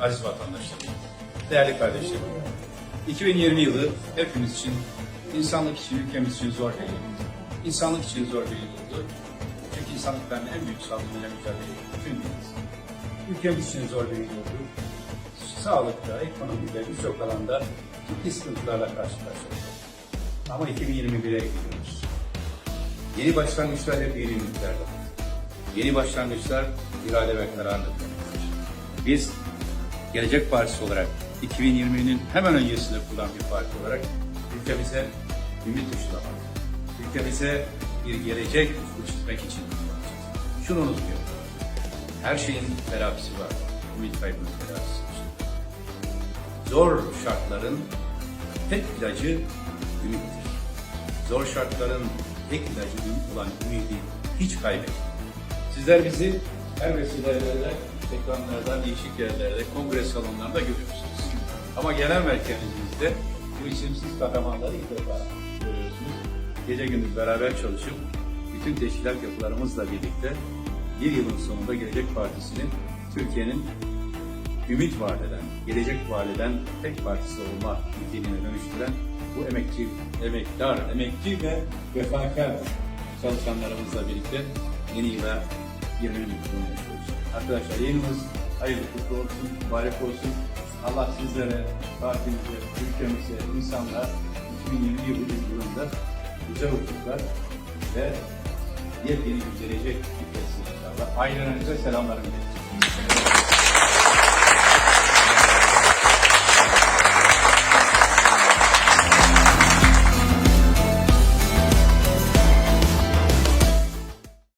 aziz vatandaşlarım, değerli kardeşlerim. 2020 yılı hepimiz için, insanlık için, ülkemiz için zor bir yıl. İnsanlık için zor bir yıl oldu. Çünkü insanlık benden en büyük saldırıyla mücadele dünyası. Ülkemiz için zor bir yıl oldu. Sağlıkta, ekonomide, birçok alanda ciddi sıkıntılarla karşı karşıyayız. Ama 2021'e gidiyoruz. Yeni başlangıçlar hep yeni ümitlerle. Yeni başlangıçlar irade ve demektir. Biz Gelecek Partisi olarak 2020'nin hemen öncesinde kurulan bir parti olarak ülkemize ümit ışılamak, ülkemize bir gelecek ufku için kullanacağız. Şunu unutmayalım. Her şeyin terapisi var. Ümit kaybının terapisi için. Zor şartların tek ilacı ümittir. Zor şartların tek ilacı ümit olan ümidi hiç kaybetmeyin. Sizler bizi her vesilelerle ekranlarda, değişik yerlerde, kongre salonlarında görüyorsunuz. Ama genel merkezimizde bu isimsiz kahramanları ilk defa görüyorsunuz. Gece gündüz beraber çalışıp bütün teşkilat yapılarımızla birlikte bir yılın sonunda Gelecek Partisi'nin Türkiye'nin ümit vaat eden, gelecek vaat eden tek partisi olma niteliğine dönüştüren bu emekçi, emektar, emekçi ve vefakar çalışanlarımızla birlikte yeni yıla girmenin mutluluğunu yaşıyoruz. Arkadaşlar yılımız hayırlı kutlu olsun, mübarek olsun. Allah sizlere, partimize, ülkemize, insanlara 2020 yılı yılında güzel hukuklar ve yepyeni bir gelecek getirsin inşallah. Ailelerinize selamlarımı iletiyorum.